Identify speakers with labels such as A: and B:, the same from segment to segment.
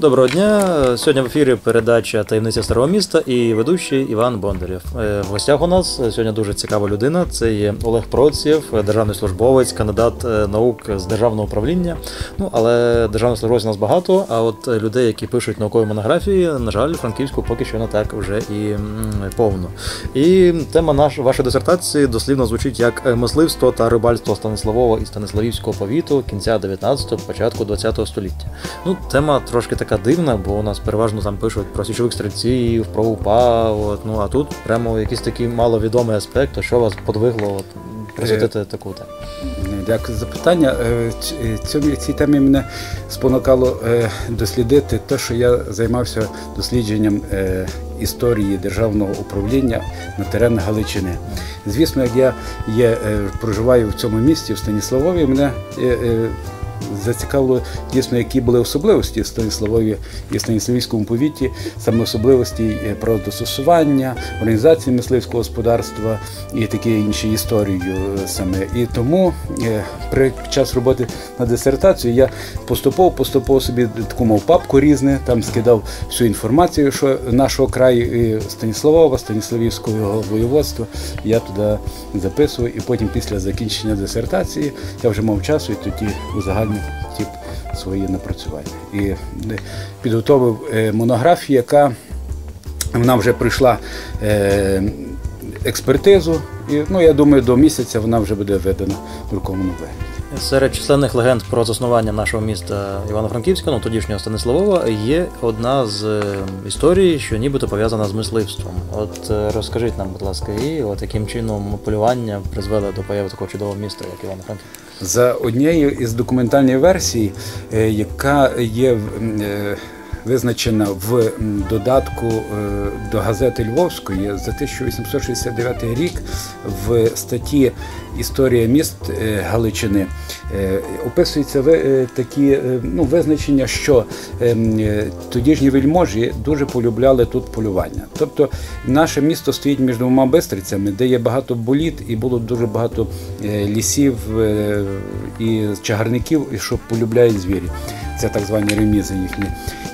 A: Доброго дня. Сьогодні в ефірі передача Таємниця старого міста і ведучий Іван Бондарєв. Е, В гостях у нас сьогодні дуже цікава людина. Це є Олег Процєв, державний службовець, кандидат е, наук з державного управління. Ну але державних службовців у нас багато. А от людей, які пишуть наукові монографії, на жаль, Франківську поки що не так вже і повно. І тема наш, вашої дисертації дослівно звучить як мисливство та рибальство Станиславова і Станиславівського повіту кінця 19-го, початку 20-го століття. Ну, тема трошки така дивна, бо у нас переважно там пишуть про січових стрільців, про УПА. От, ну а тут прямо якийсь такий маловідомий аспект, то що вас подвигло от, присвятити таку тему.
B: Дякую за питання. Е, ц- е, Цьому цій темі мене спонукало е, дослідити те, що я займався дослідженням е, історії державного управління на теренах Галичини. Звісно, як я є, е, проживаю в цьому місті, в Станіславові, мене е, е, зацікавило дійсно, які були особливості Станіславові і Станіславівському повіті, саме особливості е, правозастосування, організації мисливського господарства і такі інші історії е, саме. І тому е, при час роботи на дисертацію я поступово поступово собі таку мав папку різне, там скидав всю інформацію, що нашого краю і Станіславова, Станіславівського воєводства. Я туди записував, і потім після закінчення дисертації я вже мав часу і тоді узагальнив тип свої напрацювання. І е, підготовив е, монографію, яка вона вже пройшла е, експертизу, і ну, я думаю, до місяця вона вже буде введена в друкованому вигляді.
A: Серед численних легенд про заснування нашого міста Івано-Франківська, ну тодішнього Станиславова, є одна з е, історій, що нібито пов'язана з мисливством. От е, розкажіть нам, будь ласка, і от яким чином полювання призвело до появи такого чудового міста, як Івано-Франківськ.
B: За однією із документальних версій, е, яка є визначена в додатку е, до газети Львовської за 1869 рік в статті Історія міст е, Галичини е, описується е, такі е, ну, визначення, що ем, тодішні вельможі дуже полюбляли тут полювання. Тобто наше місто стоїть між двома бистрицями, де є багато боліт і було дуже багато лісів і чагарників, що полюбляють звірі. Це так звані ремізи їхні.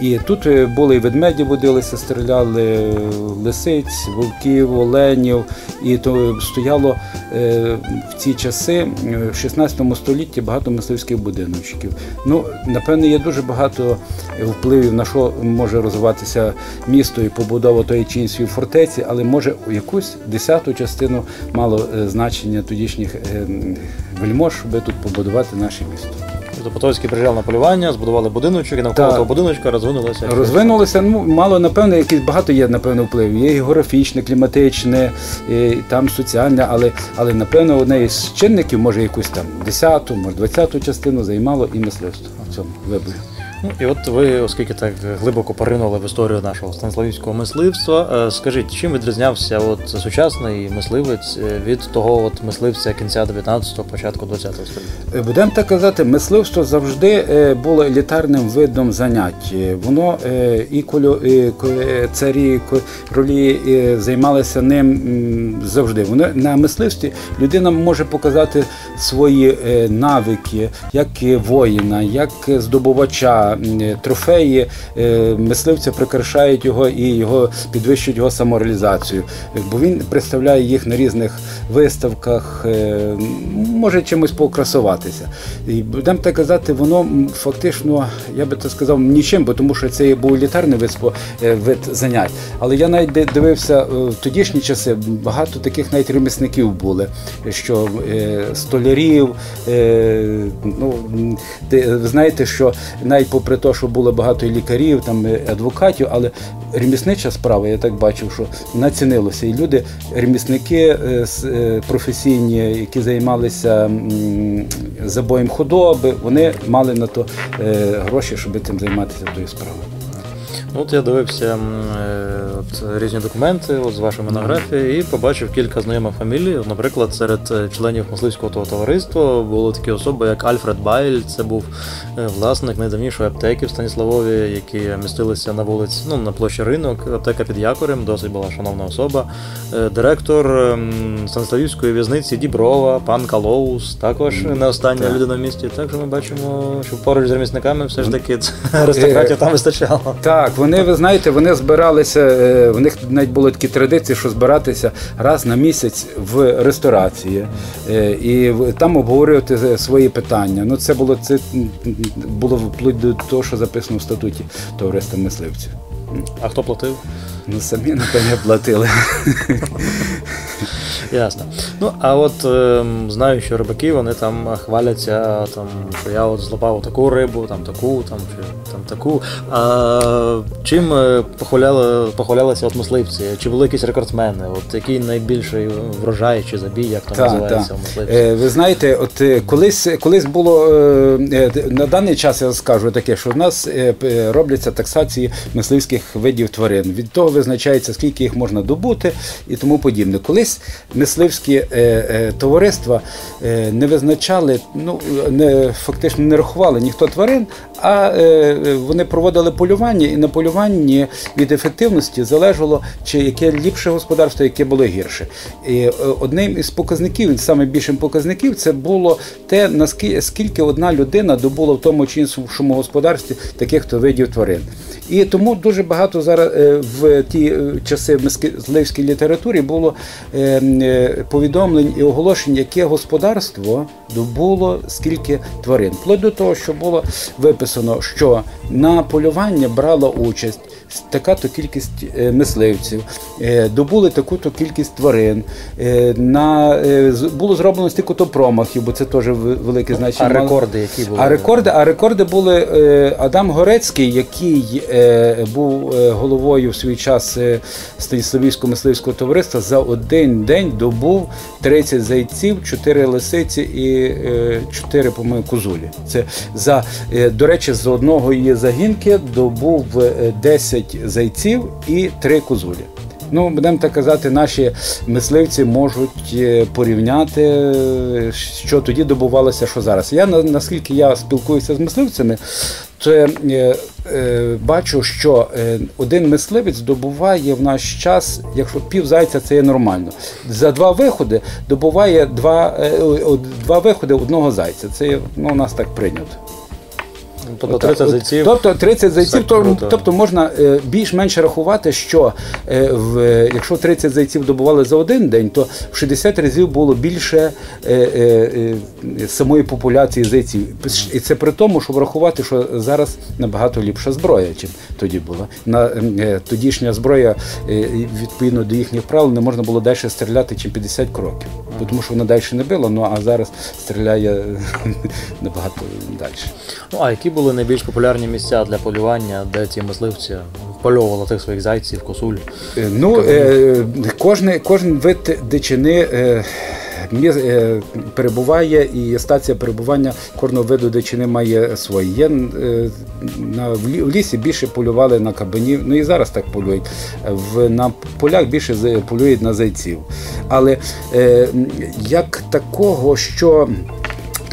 B: І тут були і ведмеді водилися, стріляли лисиць, вовків, оленів. І то стояло в ці часи, в 16 столітті, багато мисливських будиночків. Ну, напевне, є дуже багато впливів на що може розвиватися місто і побудова тої чи іншої фортеці, але може якусь десяту частину мало е, значення тодішніх е, вельмож, щоб тут побудувати наше місто.
A: Потоцький приїжджав на полювання, збудували будиночок, і навколо того будиночка розвинулося.
B: Розвинулося, ну мало, напевно, якісь багато є, напевно, впливів. Є географічне, кліматичне, і там соціальне, але, але напевно, одне із чинників, може, якусь там 10-ту, може, 20-ту частину займало і мисливство в цьому виборі.
A: Ну і от ви, оскільки так глибоко поринули в історію нашого станиславівського мисливства, е, скажіть, чим відрізнявся от сучасний мисливець е, від того от мисливця кінця 19-го, початку 20-го століття?
B: Е, Будемо так казати, мисливство завжди було елітарним видом занять. Воно і царі, королі займалися ним завжди. Воно на мисливстві людина може показати свої навики, як воїна, як здобувача, трофеї. е, Мисливця прикрашають його і його підвищують його самореалізацію. Бо він представляє їх на різних виставках, е, може чимось покрасуватися. І будемо так казати, воно фактично, я би так сказав, нічим, бо тому що це був елітарний вид, е, вид занять. Але я навіть дивився в тодішні часи, багато таких навіть ремісників були, що столярів, ну, ви знаєте, що навіть попри те, що було багато і лікарів, там і адвокатів, але реміснича справа, я так бачив, що вона цінилася. І люди, ремісники е, е, професійні, які займалися забоєм худоби, вони мали на то е, гроші, щоб цим займатися тою справою.
A: Ну, От я дивився е, от, різні документи от, з вашої монографії і побачив кілька знайомих фамілій. Наприклад, серед е, членів мисливського того товариства були такі особи, як Альфред Байль, це був е, власник найдавнішої аптеки в Станіславові, які містилися на вулиці, ну, на площі ринок, аптека під якорем, досить була шановна особа. Директор ем, Станіславівської в'язниці Діброва, пан Калоус, також не остання
B: Так.
A: людина в місті. Так що ми бачимо, що поруч з ремісниками все ж таки аристократів там вистачало.
B: Так, вони, ви знаєте, вони збиралися, е, в них навіть були такі традиції, що збиратися раз на місяць в ресторації е, і там обговорювати свої питання. Ну, це було це було вплоть до того, що записано в статуті товариства мисливців.
A: А хто платив?
B: Ну, самі, напевне, платили.
A: Ясно. Ну, а от ем, знаю, що рибаки вони там хваляться, там, що я от злопав таку рибу, там таку, там, чи, там таку. А чим е, похваляли, похвалялися от мисливці? Чи були якісь рекордсмени? От який найбільший врожай чи забій, як там
B: Так,
A: називається
B: так.
A: у мисливці?
B: Е, Ви знаєте, от е, колись, колись було е, е, на даний час я скажу таке, що в нас е, робляться таксації мисливських видів тварин. Від того визначається, скільки їх можна добути і тому подібне. Колись мисливські е, е, товариства е, не визначали, ну не фактично не рахували ніхто тварин, а е, вони проводили полювання, і на полюванні від ефективності залежало, чи яке ліпше господарство, яке було гірше. І е, одним із показників, найбільшим показників, це було те, наскільки скільки одна людина добула в тому чи іншому господарстві таких то видів тварин. І тому дуже багато зараз е, в ті е, часи в мисливській літературі було е, е, повідомлень і оголошень, яке господарство добуло скільки тварин. Вплоть до того, що було виписано, що на полювання брала участь така-то кількість е, мисливців, е, добули таку-то кількість тварин. е, На, було зроблено стільки-то промахів, бо це теж велике значення.
A: а рекорди, які були?
B: А рекорди, а рекорди були Адам Горецький, який був головою в свій час Станіславівського мисливського товариства, за один день добув 30 зайців, 4 лисиці і е, 4, по-моєму, козулі. Це за, е, до речі, з одного її загінки добув е, 10 зайців і 3 козулі. Ну, будемо так казати, наші мисливці можуть е, порівняти, е, що тоді добувалося, що зараз. Я наскільки я спілкуюся з мисливцями, то е, е, бачу, що е, один мисливець добуває в наш час, якщо пів зайця це є нормально. За два виходи добуває два, е, два виходи одного зайця. Це ну, у нас так прийнято.
A: Тобто 30 зайців.
B: Тобто 30 зайців, то, тобто можна е, більш-менш рахувати, що е, в, е, якщо 30 зайців добували за один день, то в 60 разів було більше самої популяції зайців. І це при тому, щоб врахувати, що зараз набагато ліпша зброя, ніж тоді була. На, тодішня зброя, відповідно до їхніх правил, не можна було далі стріляти, чим 50 кроків. Бо Тому що вона далі не била, ну а зараз стріляє набагато далі.
A: Ну, а які були найбільш популярні місця для полювання, де ці мисливці впальовували тих своїх зайців, косуль?
B: Е, Ну, е, кожний, кожен вид дичини е, е, перебуває, і стація перебування кожного виду дичини має свої. Є, е, на, в лі- в лісі більше полювали на кабанів, ну і зараз так полюють. В, на полях більше полюють на зайців. Але е, як такого, що.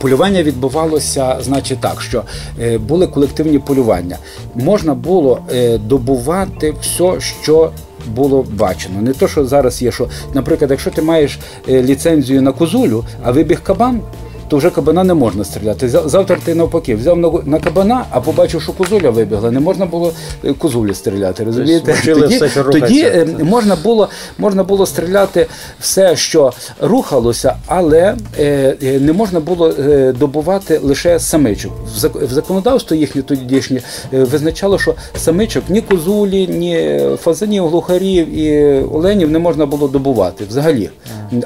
B: Полювання відбувалося, значить, так, що е, були колективні полювання. Можна було е, добувати все, що було бачено. Не то, що зараз є, що, наприклад, якщо ти маєш е, ліцензію на козулю, а вибіг кабан. То вже кабана не можна стріляти. Завтра ти навпаки взяв на, на кабана, а побачив, що козуля вибігла. Не можна було е, козулі стріляти. Розумієте? Тоді, тоді е, можна було, можна було стріляти все, що рухалося, але е, не можна було добувати лише самичок. В, законодавство їхнє тодішнє визначало, що самичок ні козулі, ні фазанів, глухарів і оленів не можна було добувати взагалі.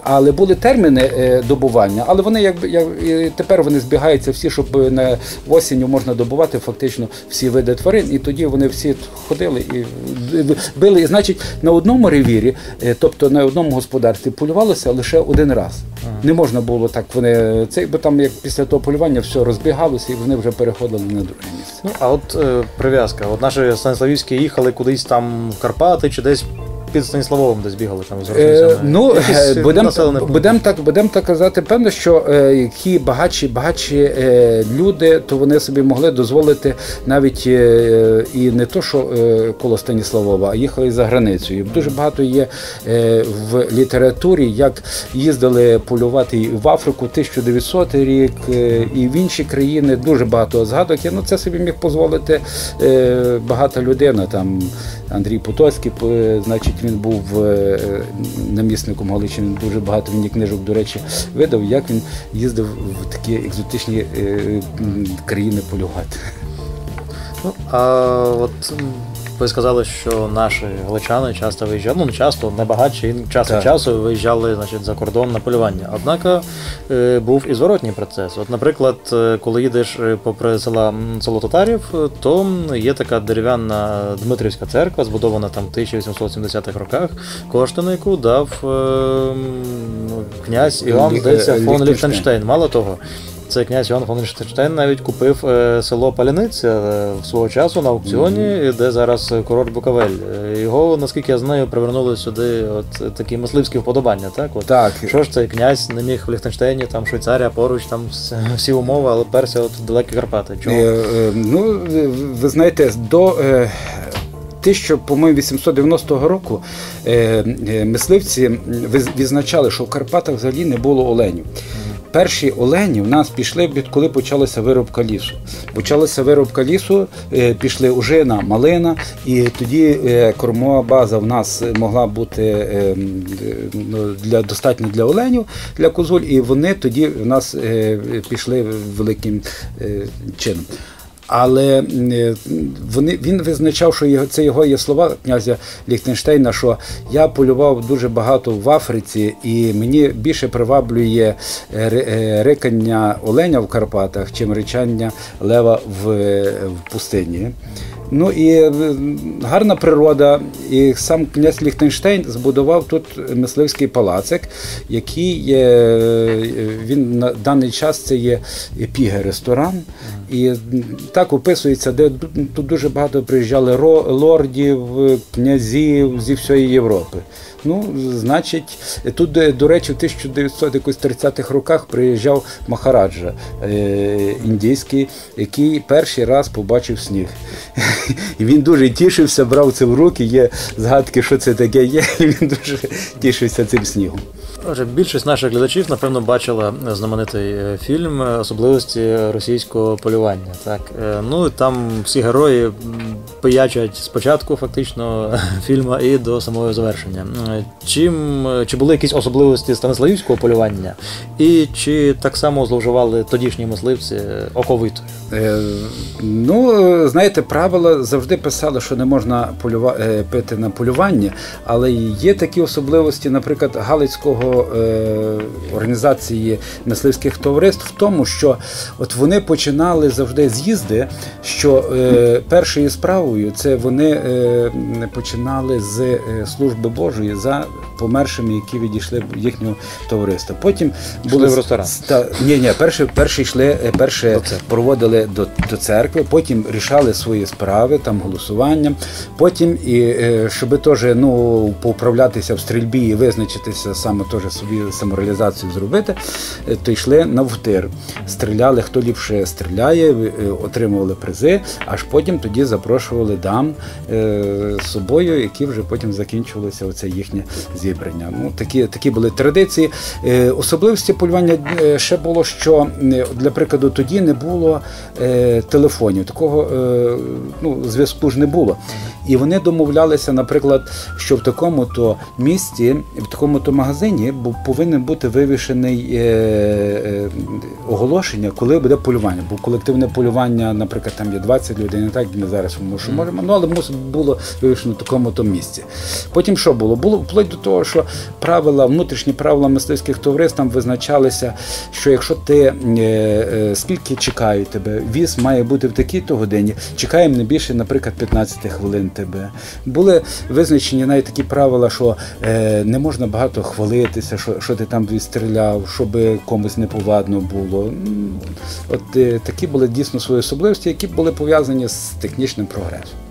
B: Але були терміни добування, але вони якби як і тепер вони збігаються всі, щоб на осінню можна добувати фактично всі види тварин, і тоді вони всі ходили і били. І значить, на одному ревірі, е, тобто на одному господарстві, полювалося лише один раз. Не можна було так. Вони це, бо там як після того полювання все розбігалося, і вони вже переходили на друге місце.
A: Ну, а от е, прив'язка. От наші Станіславівські їхали кудись там в Карпати чи десь під Станіславовим десь бігали там з
B: Е, ну,
A: Якийсь
B: будемо будем так, будем так казати, певно, що е, які багатші, багатші е, люди, то вони собі могли дозволити навіть е, і не то, що е, коло Станіславова, а їхали за границю. І дуже багато є е, в літературі, як їздили полювати в Африку 1900 рік, е, і в інші країни. Дуже багато згадок. є. Ну це собі міг дозволити е, багата людина. Там Андрій Потоцький, е, значить, він був е, намісником Галичини. Дуже багато він книжок, до речі, видав, як він їздив в такі екзотичні е, країни полювати.
A: Ну, а от ви сказали, що наші галичани часто виїжджали, ну не часто, небагатші, час від часу виїжджали значить, за кордон на полювання. Однак е, був і зворотній процес. От, наприклад, е, коли їдеш е, попри села село Татарів, то є така дерев'яна Дмитрівська церква, збудована там в 1870-х роках, кошти на яку дав е, князь Іван,
B: Лі-
A: здається, фон.
B: Ліхтенштейн.
A: Мало того. Це князь Іван фон Ліхтенштейн навіть купив е, село Паляниця е, свого часу на аукціоні, де зараз курорт Буковель. Е, Його, наскільки я знаю, привернули сюди от такі мисливські вподобання. Так, от
B: Так,
A: що ж цей князь не міг в Ліхтенштейні, там Швейцарія поруч, там всі умови, але перся от в далекі Карпати. Чому?
B: Е, е, Ну, ви знаєте, до е, 1000, по-моєму, 890 року мисливці виз- відзначали, що в Карпатах взагалі не було оленів. Перші олені в нас пішли, коли почалася виробка лісу. Почалася виробка лісу, е, пішли ужина, малина, і тоді е, кормова база в нас могла бути е, ну, для достатньо для оленів, для козуль, і вони тоді в нас пішли великим чином. Але е, вони, він визначав, що його, це його є слова князя Ліхтенштейна, що я полював дуже багато в Африці, і мені більше приваблює е, е, рикання оленя в Карпатах, чим ричання лева в, е, в пустині. Ну і е, гарна природа, і сам князь Ліхтенштейн збудував тут мисливський палацик, який є, е, він на даний час це є піге-ресторан. І так описується, де тут дуже багато приїжджали лордів, князів зі всієї Європи. Ну, значить, тут, е, до речі, в 1930-х роках приїжджав Махараджа е, індійський, який перший раз побачив сніг. І він дуже тішився, брав це в руки, є згадки, що це таке є, і він дуже тішився цим снігом.
A: Отже, більшість наших глядачів, напевно, бачила знаменитий е, фільм особливості російського полювання. Так, ну там всі герої пиячать спочатку фактично фільму і до самого завершення. Е, Чим е, чи були якісь особливості станиславівського полювання, і чи так само зловживали тодішні мисливці е, оковитою?
B: Е, Ну, знаєте, правила завжди писали, що не можна полюва... пити на полювання, але є такі особливості, наприклад, Галицького е, організації мисливських товариств в тому, що от вони починали завжди з'їзди, що е, першою справою це вони починали з служби Божої за помершими, які відійшли в їхнього товариства. Потім
A: Йшли в ресторан.
B: Та, ні, ні, перші, перші йшли, е, перше
A: До
B: проводили до, до церкви, потім рішали свої справи, там голосування. Потім, і, е, щоб теж ну, поуправлятися в стрільбі і визначитися саме теж собі самореалізацію зробити, е, то йшли на втир. Стріляли, хто ліпше стріляє, отримували призи, аж потім тоді запрошували дам з собою, які вже потім закінчувалося оце їхнє зібрання. Ну, такі, такі були традиції. Е, особливості полювання е, ще було, що е, для прикладу тоді не було телефонів, такого ну, зв'язку ж не було. І вони домовлялися, наприклад, що в такому-то місті, в такому-то магазині повинен бути вивішений оголошення, коли буде полювання. Бо колективне полювання, наприклад, там є 20 людей, не так ми зараз можемо, ну але було вивішено в такому-то місці. Потім що було? Було вплоть до того, що правила, внутрішні правила мисливських товариств там визначалися, що якщо ти е, е, скільки чекають тебе, віз має бути в такій-то годині, чекаємо не більше, наприклад, 15 хвилин тебе. Були визначені навіть такі правила, що е, не можна багато хвалитися, що, що ти там відстріляв, щоб комусь неповадно було. От такі були дійсно свої особливості, які були пов'язані з технічним прогресом.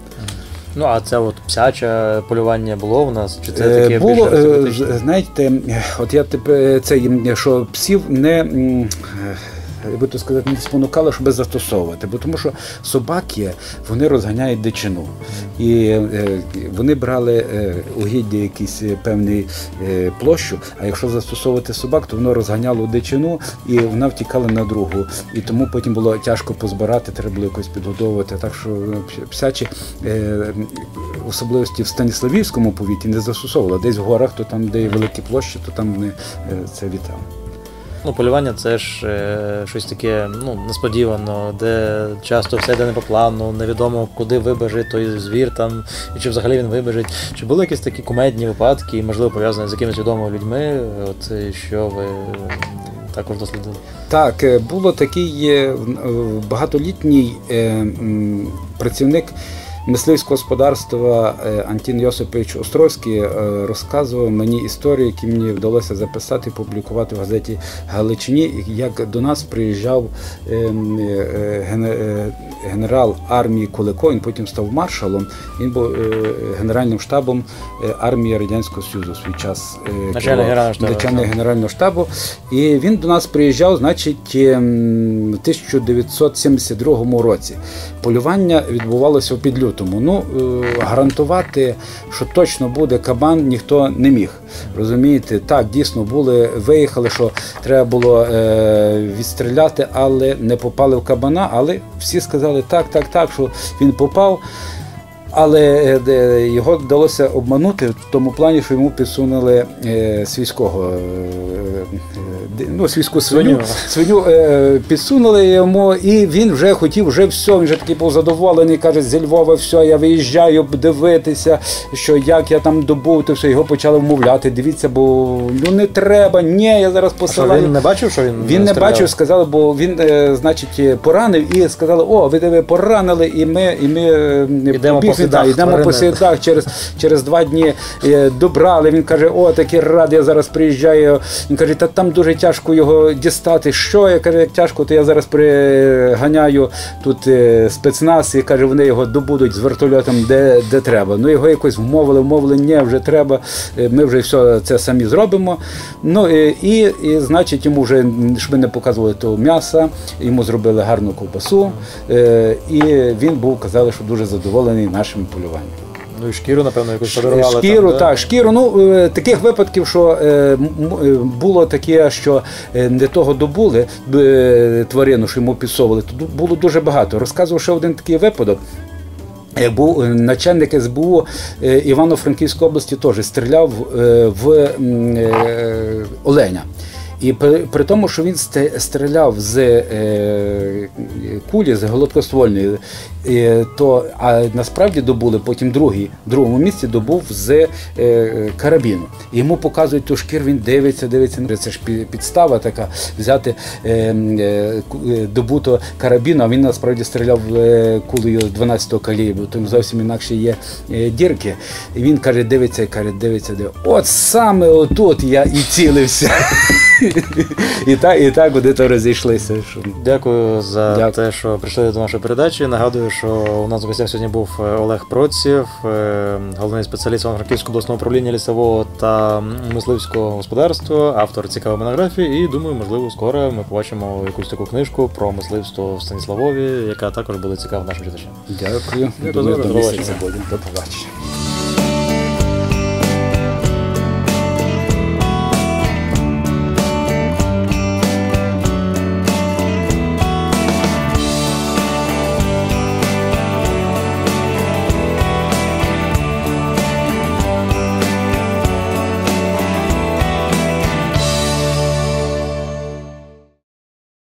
A: Ну, а це от псяче полювання було в нас? Чи це
B: Е,
A: таке
B: було,
A: більше
B: е, знаєте, от я тепер це що псів не. Е, би то сказати, не спонукали, щоб застосовувати, бо тому що собаки вони розганяють дичину. І е, вони брали е, угіддя якісь е, певний е, площу, а якщо застосовувати собак, то воно розганяло дичину і вона втікала на другу. І тому потім було тяжко позбирати, треба було якось підгодовувати. Так що псячі особливості в Станіславівському повіті не застосовували. Десь в горах, то там, де є великі площі, то там вони це вітали.
A: Ну, полювання це ж е, щось таке ну, несподівано, де часто все йде не по плану, невідомо, куди вибежить той звір там, і чи взагалі він вибежить. Чи були якісь такі кумедні випадки, можливо, пов'язані з якимись відомими людьми, от е, що ви також дослідили?
B: Так, е, було такий е, багатолітній працівник мисливського господарства е, Антін Йосипович Островський е, розказував мені історію, які мені вдалося записати і публікувати в газеті Галичині, як до нас приїжджав е, генерал армії Кулико, він потім став маршалом. Він був генеральним штабом армії Радянського Союзу в свій час.
A: Начальник. Генерального штабу.
B: І він до нас приїжджав, значить, в 1972 році. Полювання відбувалося в Підлютому. Ну, е, гарантувати, що точно буде кабан, ніхто не міг. Розумієте, так, дійсно були, виїхали, що треба було е, відстріляти, але не попали в кабана. Але всі сказали так, так, так, що він попав. Але е, його вдалося обманути в тому плані, що йому підсунули е, свійського е, ну, свійську свиню.
A: Свиню.
B: Підсунули йому, і він вже хотів, вже все, він вже такий був задоволений, каже, зі Львова, все, я виїжджаю дивитися, що як я там добув, то все, його почали вмовляти. Дивіться, бо ну не треба, ні, я зараз
A: А що,
B: посилаю.
A: він не бачив, що він
B: Він не бачив, сказали, бо він, значить, поранив і сказали, о, ви диви, поранили, і ми, і ми
A: Ідемо по
B: побігли,
A: слідах
B: йдемо по слідах через, через два дні е, добрали. Він каже, о, такий радий, я зараз приїжджаю. Він каже, та там дуже тяжко його дістати. Що? Я каже, як тяжко, то я зараз приганяю тут е, спецназ, і каже, вони його добудуть з вертольотом, де, де треба. Ну його якось вмовили, вмовили, ні, вже треба, е, ми вже все це самі зробимо. Ну і, і, і значить, йому вже, щоб не показували того м'яса, йому зробили гарну ковбасу, і він був, казали, що дуже задоволений нашим полюванням.
A: Ну і шкіру, напевно, якусь подарували.
B: Шкіру,
A: там, да?
B: так, шкіру. Ну е, таких випадків, що е, е, було таке, що не того добули тварину, що йому підсовували, то було дуже багато. Розказував ще один такий випадок. Був начальник СБУ Івано-Франківської області, теж стріляв в Оленя. І при, при тому, що він стріляв з е, кулі, з голодкоствольної, е, то а насправді добули потім другий, в другому місці добув з е, карабіну. Йому показують ту шкір, він дивиться, дивиться. Це ж підстава така взяти е, е, е, добуто карабіну, а він насправді стріляв е, кулею 12-го калібру, тому зовсім інакше є дірки. І він каже, дивиться, каже, дивиться, дивиться. От саме отут я і цілився. І так, і так вони то розійшлися. Що...
A: Дякую за
B: Дякую.
A: те, що прийшли до нашої передачі. Нагадую, що у нас в гостях сьогодні був е, Олег Проців, е, головний спеціаліст Івано-Франківського обласного управління лісового та мисливського господарства, автор цікавої монографії. І думаю, можливо, скоро ми побачимо якусь таку книжку про мисливство в Станіславові, яка також буде цікава нашим читачам.
B: Дякую.
A: Дякую,
B: Думаю. До побачення.